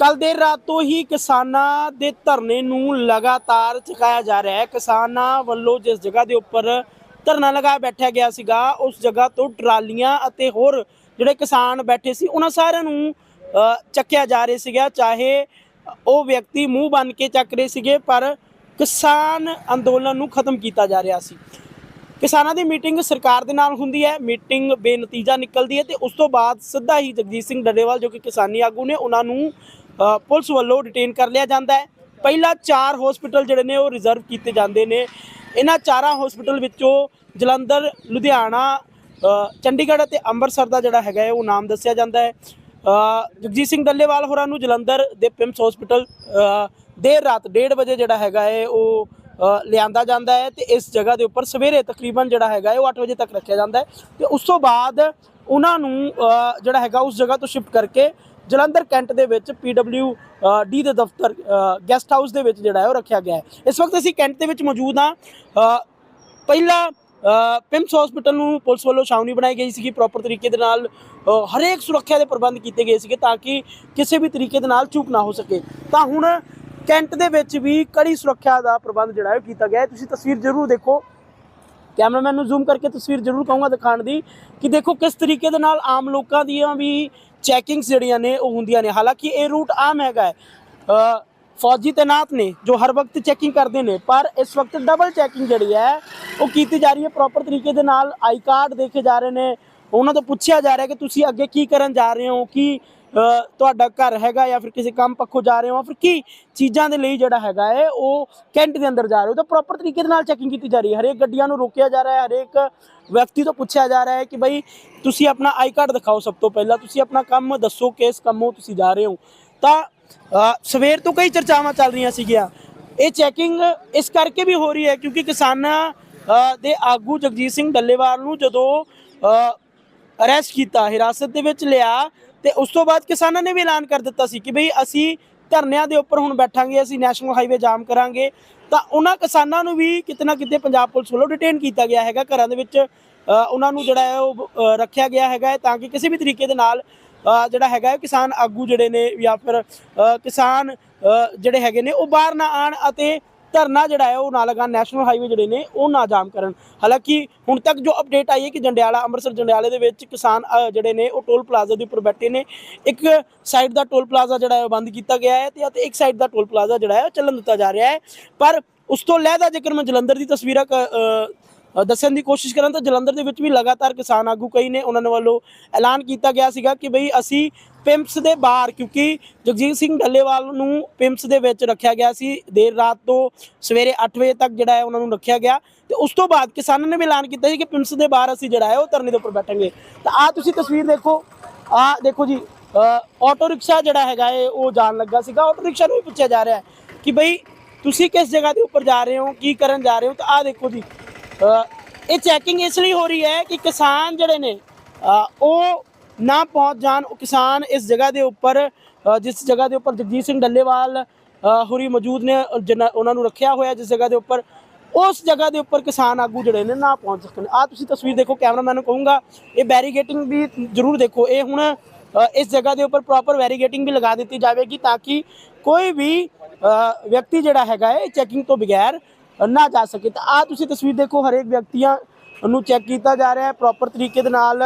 ਕੱਲ ਦੇਰ ਰਾਤ ਤੋਂ ਹੀ ਕਿਸਾਨਾਂ ਦੇ ਧਰਨੇ ਨੂੰ ਲਗਾਤਾਰ ਚਕਾਇਆ ਜਾ ਰਿਹਾ ਹੈ। ਕਿਸਾਨਾਂ ਵੱਲੋਂ ਜਿਸ ਜਗ੍ਹਾ ਦੇ ਉੱਪਰ ਧਰਨਾ ਲਗਾ ਬੈਠਿਆ ਗਿਆ ਸੀਗਾ, ਉਸ ਜਗ੍ਹਾ ਤੋਂ ਟਰਾਲੀਆਂ ਅਤੇ ਹੋਰ ਜਿਹੜੇ ਕਿਸਾਨ ਬੈਠੇ ਸੀ, ਉਹਨਾਂ ਸਾਰਿਆਂ ਨੂੰ ਚੱਕਿਆ ਜਾ ਰਿਹਾ ਸੀਗਾ। ਚਾਹੇ ਉਹ ਵਿਅਕਤੀ ਮੂੰਹ ਬੰਨ ਕੇ ਚੱਕ ਰਹੇ ਸੀਗੇ, ਪਰ ਕਿਸਾਨ ਅੰਦੋਲਨ ਨੂੰ ਖਤਮ ਕੀਤਾ ਜਾ ਰਿਹਾ ਸੀ। ਕਿਸਾਨਾਂ ਦੀ ਮੀਟਿੰਗ ਸਰਕਾਰ ਦੇ ਨਾਲ ਹੁੰਦੀ ਹੈ, ਮੀਟਿੰਗ ਬੇਨਤੀਜਾ ਨਿਕਲਦੀ ਹੈ ਤੇ ਉਸ ਤੋਂ ਬਾਅਦ ਸਿੱਧਾ ਹੀ ਜਗਜੀਤ ਸਿੰਘ ਡੱਲੇਵਾਲ ਜੋ ਕਿ ਕਿਸਾਨੀ ਆਗੂ ਨੇ, ਉਹਨਾਂ ਨੂੰ ਪੁਲਿਸ ਵੱਲੋਂ ਡਿਟੇਨ ਕਰ ਲਿਆ ਜਾਂਦਾ ਹੈ। ਪਹਿਲਾ ਚਾਰ ਹਸਪੀਟਲ ਜਿਹੜੇ ਨੇ ਉਹ ਰਿਜ਼ਰਵ ਕੀਤੇ ਜਾਂਦੇ ਨੇ। ਇਹਨਾਂ ਚਾਰਾਂ ਹਸਪੀਟਲ ਵਿੱਚੋਂ ਜਲੰਧਰ, ਲੁਧਿਆਣਾ ਚੰਡੀਗੜ੍ਹ ਅਤੇ ਅੰਮ੍ਰਿਤਸਰ ਦਾ ਜਿਹੜਾ ਹੈਗਾ ਹੈ, ਉਹ ਨਾਮ ਦੱਸਿਆ ਜਾਂਦਾ ਹੈ। ਜਗਜੀਤ ਸਿੰਘ ਡੱਲੇਵਾਲ ਹੋਰਾਂ ਨੂੰ ਜਲੰਧਰ ਦੇ ਪਿੰਮਸ ਹਸਪੀਟਲ ਦੇਰ ਰਾਤ 1:30 ਵਜੇ ਜਿਹੜਾ ਹੈਗਾ ਹੈ, ਉਹ ਲਿਆਂਦਾ ਜਾਂਦਾ ਹੈ ਤੇ ਇਸ ਜਗ੍ਹਾ ਦੇ ਉੱਪਰ ਸਵੇਰੇ ਤਕਰੀਬਨ ਜਿਹੜਾ ਹੈਗਾ ਉਹ 8 ਵਜੇ ਤੱਕ ਰੱਖਿਆ ਜਾਂਦਾ ਹੈ। ਤੇ ਉਸ ਤੋਂ ਬਾਅਦ ਉਹਨਾਂ ਨੂੰ ਜਿਹੜਾ ਹੈਗਾ ਉਸ ਜਗ੍ਹਾ ਤੋਂ ਸ਼ਿਫਟ ਕਰਕੇ ਜਲੰਧਰ ਕੈਂਟ ਦੇ ਵਿੱਚ ਪੀਡਬਲਿਊ ਡੀ ਦੇ ਦਫ਼ਤਰ ਗੈਸਟ ਹਾਊਸ ਦੇ ਵਿੱਚ ਜਿਹੜਾ ਹੈ ਉਹ ਰੱਖਿਆ ਗਿਆ ਹੈ। ਇਸ ਵਕਤ ਅਸੀਂ ਕੈਂਟ ਦੇ ਵਿੱਚ ਮੌਜੂਦ ਹਾਂ। ਅ, ਪਹਿਲਾ ਅ, ਹਸਪੀਟਲ ਨੂੰ ਪੁਲਿਸ ਵੱਲੋਂ ਛਾਉਣੀ ਬਣਾਈ ਗਈ ਸੀਗੀ ਪ੍ਰੋਪਰ ਤਰੀਕੇ ਦੇ ਨਾਲ। ਹਰੇਕ ਸੁਰੱਖਿਆ ਦੇ ਪ੍ਰਬੰਧ ਕੀਤੇ ਗਏ ਸੀਗੇ ਤਾਂ ਕਿ ਕਿਸੇ ਵੀ ਤਰੀਕੇ ਦੇ ਨਾਲ ਚੂਕ ਨਾ ਹੋ ਸਕੇ। ਤਾਂ ਹੁਣ ਕੈਂਟ ਦੇ ਵਿੱਚ ਵੀ ਕੜੀ ਸੁਰੱਖਿਆ ਦਾ ਪ੍ਰਬੰਧ ਜਿਹੜਾ ਹੈ ਉਹ ਕੀਤਾ ਗਿਆ ਹੈ। ਤੁਸੀਂ ਤਸਵੀਰ ਜ਼ਰੂਰ ਦੇਖੋ। ਕੈਮਰਾਮੈਨ ਨੂੰ ਜ਼ੂਮ ਕਰਕੇ ਤਸਵੀਰ ਜ਼ਰੂਰ ਕਹੂੰਗਾ ਦਿਖਾਉਣ ਦੀ ਕਿ ਦੇਖੋ ਕਿਸ ਤਰੀਕੇ ਦੇ ਨਾਲ ਆਮ ਲੋਕਾਂ ਦੀਆਂ ਵੀ ਚੈਕਿੰਗਸ ਜਿਹੜੀਆਂ ਨੇ ਉਹ ਹੁੰਦੀਆਂ ਨੇ। ਹਾਲਾਂਕਿ ਇਹ ਰੂਟ ਆਮ ਹੈਗਾ ਹੈ। ਫੌਜੀ ਤੈਨਾਤ ਨੇ, ਜੋ ਹਰ ਵਕਤ ਚੈਕਿੰਗ ਕਰਦੇ ਨੇ, ਪਰ ਇਸ ਵਕਤ ਡਬਲ ਚੈਕਿੰਗ ਜਿਹੜੀ ਹੈ, ਉਹ ਕੀਤੀ ਜਾ ਰਹੀ ਹੈ ਪ੍ਰੋਪਰ ਤਰੀਕੇ ਦੇ ਨਾਲ। ਆਈ ਕਾਰਡ ਦੇਖੇ ਜਾ ਰਹੇ ਨੇ। ਉਹਨਾਂ ਤੋਂ ਪੁੱਛਿਆ ਜਾ ਰਿਹਾ ਕਿ ਤੁਸੀਂ ਅੱਗੇ ਕੀ ਕਰਨ ਜਾ ਰਹੇ ਹੋ, ਕੀ ਤੁਹਾਡਾ ਘਰ ਹੈਗਾ ਜਾਂ ਫਿਰ ਕਿਸੇ ਕੰਮ ਪੱਖੋਂ ਜਾ ਰਹੇ ਹੋ ਫਿਰ ਕੀ ਚੀਜ਼ਾਂ ਦੇ ਲਈ ਜਿਹੜਾ ਹੈਗਾ ਹੈ, ਉਹ ਕੈਂਟ ਦੇ ਅੰਦਰ ਜਾ ਰਹੇ ਹੋ? ਤਾਂ ਪ੍ਰੋਪਰ ਤਰੀਕੇ ਦੇ ਨਾਲ ਚੈਕਿੰਗ ਕੀਤੀ ਜਾ ਰਹੀ ਹੈ। ਹਰੇਕ ਗੱਡੀਆਂ ਨੂੰ ਰੋਕਿਆ ਜਾ ਰਿਹਾ ਹੈ, ਹਰੇਕ ਵਿਅਕਤੀ ਤੋਂ ਪੁੱਛਿਆ ਜਾ ਰਿਹਾ ਹੈ ਕਿ ਬਈ ਤੁਸੀਂ ਆਪਣਾ ਆਈ ਕਾਰਡ ਦਿਖਾਓ ਸਭ ਤੋਂ ਪਹਿਲਾਂ। ਤੁਸੀਂ ਆਪਣਾ ਕੰਮ ਦੱਸੋ ਕਿਸ ਕੰਮੋਂ ਤੁਸੀਂ ਜਾ ਰਹੇ ਹੋ। ਤਾਂ ਸਵੇਰ ਤੋਂ ਕਈ ਚਰਚਾਵਾਂ ਚੱਲ ਰਹੀਆਂ ਸੀਗੀਆਂ। ਇਹ ਚੈਕਿੰਗ ਇਸ ਕਰਕੇ ਵੀ ਹੋ ਰਹੀ ਹੈ ਕਿਉਂਕਿ ਕਿਸਾਨਾਂ ਦੇ ਆਗੂ ਜਗਜੀਤ ਸਿੰਘ ਡੱਲੇਵਾਲ ਨੂੰ ਜਦੋਂ ਅਰੈਸਟ ਕੀਤਾ, ਹਿਰਾਸਤ ਦੇ ਵਿੱਚ ਲਿਆ ਤੇ ਉਸ ਤੋਂ ਬਾਅਦ ਕਿਸਾਨਾਂ ਨੇ ਵੀ ਐਲਾਨ ਕਰ ਦਿੱਤਾ ਸੀ ਕਿ ਬਈ ਅਸੀਂ ਧਰਨਿਆਂ ਦੇ ਉੱਪਰ ਹੁਣ ਬੈਠਾਂਗੇ, ਅਸੀਂ ਨੈਸ਼ਨਲ ਹਾਈਵੇ ਜਾਮ ਕਰਾਂਗੇ। ਤਾਂ ਉਹਨਾਂ ਕਿਸਾਨਾਂ ਨੂੰ ਵੀ ਕਿਤੇ ਨਾ ਕਿਤੇ ਪੰਜਾਬ ਪੁਲਿਸ ਵੱਲੋਂ ਡਿਟੇਨ ਕੀਤਾ ਗਿਆ ਹੈਗਾ। ਘਰਾਂ ਦੇ ਵਿੱਚ ਉਹਨਾਂ ਨੂੰ ਜਿਹੜਾ ਹੈ ਉਹ ਰੱਖਿਆ ਗਿਆ ਹੈਗਾ ਹੈ ਤਾਂ ਕਿ ਕਿਸੇ ਵੀ ਤਰੀਕੇ ਦੇ ਨਾਲ ਜਿਹੜਾ ਹੈਗਾ ਕਿਸਾਨ ਆਗੂ ਜਿਹੜੇ ਨੇ ਜਾਂ ਫਿਰ ਕਿਸਾਨ ਜਿਹੜੇ ਹੈਗੇ ਨੇ ਉਹ ਬਾਹਰ ਨਾ ਆਣ ਅਤੇ ਧਰਨਾ ਜਿਹੜਾ ਹੈ, ਉਹ ਨਾ ਲਗਾਉਣ ਨੈਸ਼ਨਲ ਹਾਈਵੇ ਜਿਹੜੇ ਨੇ, ਉਹ ਨਾ ਜਾਮ ਕਰਨ। ਹਾਲਾਂਕਿ ਹੁਣ ਤੱਕ ਜੋ ਅਪਡੇਟ ਆਈ ਹੈ ਕਿ ਜੰਡਿਆਲਾ, ਅੰਮ੍ਰਿਤਸਰ ਜੰਡਿਆਲੇ ਦੇ ਵਿੱਚ ਕਿਸਾਨ ਜਿਹੜੇ ਨੇ, ਉਹ ਟੋਲ ਪਲਾਜ਼ਾ ਦੇ ਉੱਪਰ ਬੈਠੇ ਨੇ। ਇੱਕ ਸਾਈਡ ਦਾ ਟੋਲ ਪਲਾਜ਼ਾ ਜਿਹੜਾ ਹੈ, ਉਹ ਬੰਦ ਕੀਤਾ ਗਿਆ ਹੈ ਤੇ ਅਤੇ ਇੱਕ ਸਾਈਡ ਦਾ ਟੋਲ ਪਲਾਜ਼ਾ ਜਿਹੜਾ ਹੈ ਚੱਲਣ ਦਿੱਤਾ ਜਾ ਰਿਹਾ ਹੈ। ਪਰ ਉਸ ਤੋਂ ਲਹਿਦਾ ਜੇਕਰ ਮੈਂ ਜਲੰਧਰ ਦੀ ਤਸਵੀਰਾਂ ਕ- ਦੱਸਣ ਦੀ ਕੋਸ਼ਿਸ਼ ਕਰਾਂ ਤਾਂ ਜਲੰਧਰ ਦੇ ਵਿੱਚ ਵੀ ਲਗਾਤਾਰ ਕਿਸਾਨ ਆਗੂ ਕਈ ਨੇ ਉਹਨਾਂ ਵੱਲੋਂ ਐਲਾਨ ਕੀਤਾ ਗਿਆ ਸੀਗਾ ਕਿ ਬਈ ਅਸੀਂ ਪਿੰਪਸ ਦੇ ਬਾਹਰ ਕਿਉਂਕਿ ਜਗਜੀਤ ਸਿੰਘ ਡੱਲੇਵਾਲ ਨੂੰ ਪਿੰਪਸ ਦੇ ਵਿੱਚ ਰੱਖਿਆ ਗਿਆ ਸੀ ਦੇਰ ਰਾਤ ਤੋਂ ਸਵੇਰੇ 8 ਵਜੇ ਤੱਕ ਜਿਹੜਾ ਹੈ ਉਹਨਾਂ ਨੂੰ ਰੱਖਿਆ ਗਿਆ। ਤੇ ਉਸ ਤੋਂ ਬਾਅਦ ਕਿਸਾਨਾਂ ਨੇ ਵੀ ਐਲਾਨ ਕੀਤਾ ਸੀ ਕਿ ਪਿੰਪਸ ਦੇ ਬਾਹਰ ਅਸੀਂ ਜਿਹੜਾ ਹੈ ਉਹ ਧਰਨੇ ਦੇ ਉੱਪਰ ਬੈਠਾਂਗੇ। ਤਾਂ ਆ ਤੁਸੀਂ ਤਸਵੀਰ ਦੇਖੋ ਆ ਦੇਖੋ ਜੀ ਅ, ਆਟੋ ਰਿਕਸ਼ਾ ਜਿਹੜਾ ਹੈਗਾ ਹੈ ਉਹ ਜਾਣ ਲੱਗਾ ਸੀਗਾ। ਆਟੋ ਰਿਕਸ਼ਾ ਨੂੰ ਵੀ ਪੁੱਛਿਆ ਜਾ ਰਿਹਾ ਹੈ ਕਿ ਬਈ ਤੁਸੀਂ ਕਿਸ ਜਗ੍ਹਾ ਦੇ ਉੱਪਰ ਜਾ ਰਹੇ ਹੋ ਕੀ ਕਰਨ ਜਾ ਰਹੇ ਹੋ? ਤਾਂ ਆ ਦੇਖੋ ਜੀ ਇਹ ਚੈਕਿੰਗ ਇਸ ਲਈ ਹੋ ਰਹੀ ਹੈ ਕਿ ਕਿਸਾਨ ਜਿਹੜੇ ਨੇ ਉਹ ਨਾ ਪਹੁੰਚ ਜਾਣ ਉਹ ਕਿਸਾਨ ਇਸ ਜਗ੍ਹਾ ਦੇ ਉੱਪਰ ਜਿਸ ਜਗ੍ਹਾ ਦੇ ਉੱਪਰ ਜਗਜੀਤ ਸਿੰਘ ਡੱਲੇਵਾਲ ਅ, ਹੋਰੀ ਮੌਜੂਦ ਨੇ ਅ, ਉਹਨਾਂ ਨੂੰ ਰੱਖਿਆ ਹੋਇਆ ਜਿਸ ਜਗ੍ਹਾ ਦੇ ਉੱਪਰ ਉਸ ਜਗ੍ਹਾ ਦੇ ਉੱਪਰ ਕਿਸਾਨ ਆਗੂ ਜਿਹੜੇ ਨੇ ਨਾ ਪਹੁੰਚ ਸਕਣ। ਆ ਤੁਸੀਂ ਤਸਵੀਰ ਦੇਖੋ ਕੈਮਰਾਮੈਨ ਨੂੰ ਕਹੂੰਗਾ ਇਹ ਬੈਰੀਗੇਟਿੰਗ ਵੀ ਜ਼ਰੂਰ ਦੇਖੋ। ਇਹ ਹੁਣ ਇਸ ਜਗ੍ਹਾ ਦੇ ਉੱਪਰ ਪ੍ਰੋਪਰ ਵੈਰੀਗੇਟਿੰਗ ਵੀ ਲਗਾ ਦਿੱਤੀ ਜਾਵੇਗੀ ਤਾਂ ਕਿ ਕੋਈ ਵੀ ਵਿਅਕਤੀ ਜਿਹੜਾ ਹੈਗਾ ਹੈ ਚੈਕਿੰਗ ਤੋਂ ਬਗੈਰ ਨਾ ਜਾ ਸਕੇ। ਤਾਂ ਆ ਤੁਸੀਂ ਤਸਵੀਰ ਦੇਖੋ, ਹਰੇਕ ਵਿਅਕਤੀਆਂ ਨੂੰ ਚੈੱਕ ਕੀਤਾ ਜਾ ਰਿਹਾ ਹੈ ਪ੍ਰੋਪਰ ਤਰੀਕੇ ਦੇ ਨਾਲ।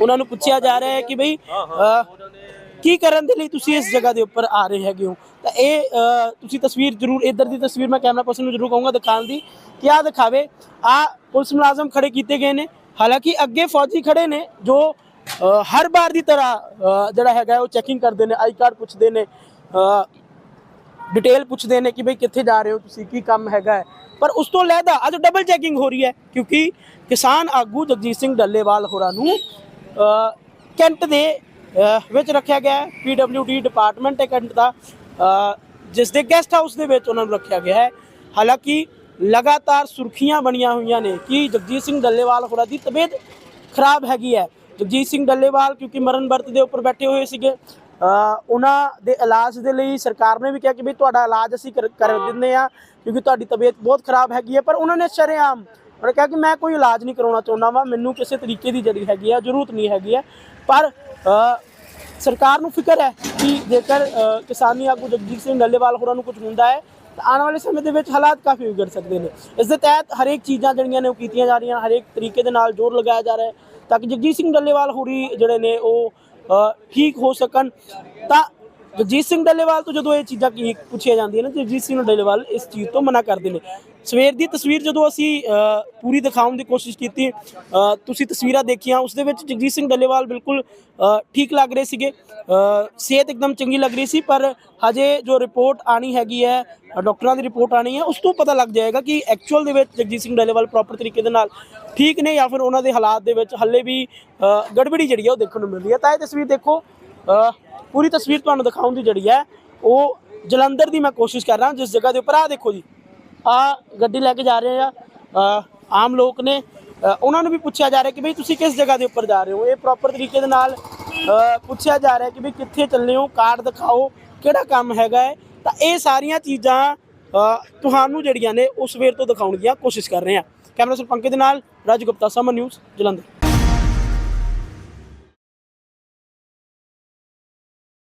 ਉਹਨਾਂ ਨੂੰ ਪੁੱਛਿਆ ਜਾ ਰਿਹਾ ਹੈ ਕਿ ਬਈ ਕੀ ਕਰਨ ਦੇ ਲਈ ਤੁਸੀਂ ਇਸ ਜਗ੍ਹਾ ਦੇ ਉੱਪਰ ਆ ਰਹੇ ਹੈਗੇ ਹੋ? ਤਾਂ ਇਹ ਤੁਸੀਂ ਤਸਵੀਰ ਜ਼ਰੂਰ, ਇੱਧਰ ਦੀ ਤਸਵੀਰ ਮੈਂ ਕੈਮਰਾ ਪਰਸਨ ਨੂੰ ਜ਼ਰੂਰ ਕਹੂੰਗਾ, ਦਿਖਾਉਣ ਦੀ। ਕਿ ਆ ਦਿਖਾਵੇ? ਆ ਪੁਲਿਸ ਮੁਲਾਜ਼ਮ ਖੜੇ ਕੀਤੇ ਗਏ ਨੇ। ਹਾਲਾਂਕਿ ਅੱਗੇ ਫੌਜੀ ਖੜੇ ਨੇ, ਜੋ ਹਰ ਵਾਰ ਦੀ ਤਰ੍ਹਾਂ ਜਿਹੜਾ ਹੈਗਾ ਉਹ ਚੈਕਿੰਗ ਕਰਦੇ ਨੇ, ਆਈ ਕਾਰਡ ਪੁੱਛਦੇ ਨੇ। ਡਿਟੇਲ ਪੁੱਛਦੇ ਨੇ ਕਿ ਬਈ ਕਿੱਥੇ ਜਾ ਰਹੇ ਹੋ ਤੁਸੀਂ ਕੀ ਕੰਮ ਹੈਗਾ ਹੈ। ਪਰ ਉਸ ਤੋਂ ਲੈਦਾ ਅੱਜ ਡਬਲ ਚੈਕਿੰਗ ਹੋ ਰਹੀ ਹੈ ਕਿਉਂਕਿ ਕਿਸਾਨ ਆਗੂ ਜਗਜੀਤ ਸਿੰਘ ਡੱਲੇਵਾਲ ਹੋਰਾਂ ਨੂੰ ਅ, ਕੈਂਟ ਦੇ ਵਿੱਚ ਰੱਖਿਆ ਗਿਆ ਹੈ। ਪੀਡਬਲਯੂਡੀ ਡਿਪਾਰਟਮੈਂਟ ਹੈ ਕੈਂਟ ਦਾ ਜਿਸ ਦੇ ਗੈਸਟ ਹਾਊਸ ਦੇ ਵਿੱਚ ਉਹਨਾਂ ਨੂੰ ਰੱਖਿਆ ਗਿਆ ਹੈ। ਹਾਲਾਂਕਿ ਲਗਾਤਾਰ ਸੁਰਖੀਆਂ ਬਣੀਆਂ ਹੋਈਆਂ ਨੇ ਕਿ ਜਗਜੀਤ ਸਿੰਘ ਡੱਲੇਵਾਲ ਹੋਰਾਂ ਦੀ ਤਬੀਅਤ ਖਰਾਬ ਹੈਗੀ ਹੈ। ਜਗਜੀਤ ਸਿੰਘ ਡੱਲੇਵਾਲ ਕਿਉਂਕਿ ਮਰਨ ਵਰਤ ਦੇ ਉੱਪਰ ਬੈਠੇ ਹੋਏ ਸੀਗੇ ਉਹਨਾਂ ਦੇ ਇਲਾਜ ਦੇ ਲਈ ਸਰਕਾਰ ਨੇ ਵੀ ਕਿਹਾ ਕਿ ਵੀ ਤੁਹਾਡਾ ਇਲਾਜ ਅਸੀਂ ਕਰ ਦਿੰਦੇ ਆ ਕਿਉਂਕਿ ਤੁਹਾਡੀ ਤਬੀਅਤ ਬਹੁਤ ਖਰਾਬ ਹੈਗੀ ਹੈ ਪਰ ਉਹਨਾਂ ਨੇ ਸ਼ਰੇਆਮ ਉਹਨੇ ਕਿਹਾ ਕਿ ਮੈਂ ਕੋਈ ਇਲਾਜ ਨਹੀਂ ਕਰਾਉਣਾ ਚਾਹੁੰਦਾ ਵਾ ਮੈਨੂੰ ਕਿਸੇ ਤਰੀਕੇ ਦੀ ਜਿਹੜੀ ਹੈਗੀ ਆ ਜ਼ਰੂਰਤ ਨਹੀਂ ਹੈਗੀ ਹੈ ਪਰ ਸਰਕਾਰ ਨੂੰ ਫਿਕਰ ਹੈ ਕਿ ਜੇਕਰ ਕਿਸਾਨੀ ਆਗੂ ਜਗਜੀਤ ਸਿੰਘ ਡੱਲੇਵਾਲ ਹੋਰਾਂ ਨੂੰ ਕੁਝ ਹੁੰਦਾ ਹੈ ਤਾਂ ਆਉਣ ਵਾਲੇ ਸਮੇਂ ਦੇ ਵਿੱਚ ਹਾਲਾਤ ਕਾਫੀ ਵਿਗੜ ਸਕਦੇ ਨੇ। ਇਸ ਦੇ ਤਹਿਤ ਹਰੇਕ ਚੀਜ਼ਾਂ ਜਿਹੜੀਆਂ ਨੇ ਉਹ ਕੀਤੀਆਂ ਜਾ ਰਹੀਆਂ ਹਰੇਕ ਤਰੀਕੇ ਦੇ ਨਾਲ ਜ਼ੋਰ ਲਗਾਇਆ ਜਾ ਰਿਹਾ ਹੈ ਤਾਂ ਕਿ ਜਗਜੀਤ ਸਿੰਘ ਡੱਲੇਵਾਲ ਹੋਰੀ ਜਿਹੜੇ ਨੇ ਉਹ ਠੀਕ ਹੋ ਸਕਣ ਤਾਂ ਜਗਜੀਤ ਸਿੰਘ ਡੱਲੇਵਾਲ ਤੋਂ ਜਦੋਂ ਇਹ ਚੀਜ਼ਾਂ ਕੀ ਪੁੱਛੀਆਂ ਜਾਂਦੀਆਂ ਨੇ ਜਗਜੀਤ ਸਿੰਘ ਡੱਲੇਵਾਲ ਇਸ ਚੀਜ਼ ਤੋਂ ਮਨਾ ਕਰਦੇ ਨੇ। ਸਵੇਰ ਦੀ ਤਸਵੀਰ ਜਦੋਂ ਅਸੀਂ ਪੂਰੀ ਦਿਖਾਉਣ ਦੀ ਕੋਸ਼ਿਸ਼ ਕੀਤੀ ਤੁਸੀਂ ਤਸਵੀਰਾਂ ਦੇਖੀਆਂ ਉਸ ਦੇ ਵਿੱਚ ਜਗਜੀਤ ਸਿੰਘ ਡੱਲੇਵਾਲ ਬਿਲਕੁਲ ਠੀਕ ਲੱਗ ਰਹੇ ਸੀਗੇ। ਸਿਹਤ ਇੱਕਦਮ ਚੰਗੀ ਲੱਗ ਰਹੀ ਸੀ ਪਰ ਹਜੇ ਜੋ ਰਿਪੋਰਟ ਆਣੀ ਹੈਗੀ ਹੈ ਅ, ਡਾਕਟਰਾਂ ਦੀ ਰਿਪੋਰਟ ਆਣੀ ਹੈ ਉਸ ਤੋਂ ਪਤਾ ਲੱਗ ਜਾਏਗਾ ਕਿ ਐਕਚੁਅਲ ਦੇ ਵਿੱਚ ਜਗਜੀਤ ਸਿੰਘ ਡੱਲੇਵਾਲ ਪ੍ਰੋਪਰ ਤਰੀਕੇ ਦੇ ਨਾਲ ਠੀਕ ਨੇ ਜਾਂ ਫਿਰ ਉਹਨਾਂ ਦੇ ਹਾਲਾਤ ਦੇ ਵਿੱਚ ਹੱਲੇ ਵੀ ਗੜਬੜੀ ਜਿਹੜੀ ਹੈ ਉਹ ਦੇਖਣ ਨੂੰ ਮਿਲਦੀ ਹੈ। ਤਾਂ ਇਹ ਤਸਵੀਰ ਦੇਖੋ ਪੂਰੀ ਤਸਵੀਰ ਤੁਹਾਨੂੰ ਦਿਖਾਉਣ ਦੀ ਜਿਹੜੀ ਹੈ, ਉਹ ਜਲੰਧਰ ਦੀ ਮੈਂ ਕੋਸ਼ਿਸ਼ ਕਰ ਰਹਾ ਜਿਸ ਜਗ੍ਹਾ ਦੇ ਉੱਪਰ ਆ ਦੇਖੋ ਜੀ, ਆ ਗੱਡੀ ਲੈ ਕੇ ਜਾ ਰਹੇ ਆ ਆਮ ਲੋਕ ਨੇ ਉਹਨਾਂ ਨੂੰ ਵੀ ਪੁੱਛਿਆ ਜਾ ਰਿਹਾ ਕਿ ਬਈ ਤੁਸੀਂ ਕਿਸ ਜਗ੍ਹਾ ਦੇ ਉੱਪਰ ਜਾ ਰਹੇ ਹੋ? ਇਹ ਪ੍ਰੋਪਰ ਤਰੀਕੇ ਦੇ ਨਾਲ ਪੁੱਛਿਆ ਜਾ ਰਿਹਾ ਕਿ ਬਈ ਕਿੱਥੇ ਚੱਲੇ ਹੋ ਕਾਰਡ ਦਿਖਾਓ, ਕਿਹੜਾ ਕੰਮ ਹੈਗਾ ਹੈ? ਤਾਂ ਇਹ ਸਾਰੀਆਂ ਚੀਜ਼ਾਂ ਤੁਹਾਨੂੰ ਜਿਹੜੀਆਂ ਨੇ ਉਸ ਵੇਰ ਤੋਂ ਦਿਖਾਉਣ ਦੀਆਂ ਕੋਸ਼ਿਸ਼ ਕਰ ਰਹੇ ਹਾਂ। ਕੈਮਰਾ ਸਰ ਪੰਕਜ ਦੇ ਨਾਲ, ਰਾਜ ਗੁਪਤਾ ਸਮਨ ਨਿਊਜ਼, ਜਲੰਧਰ।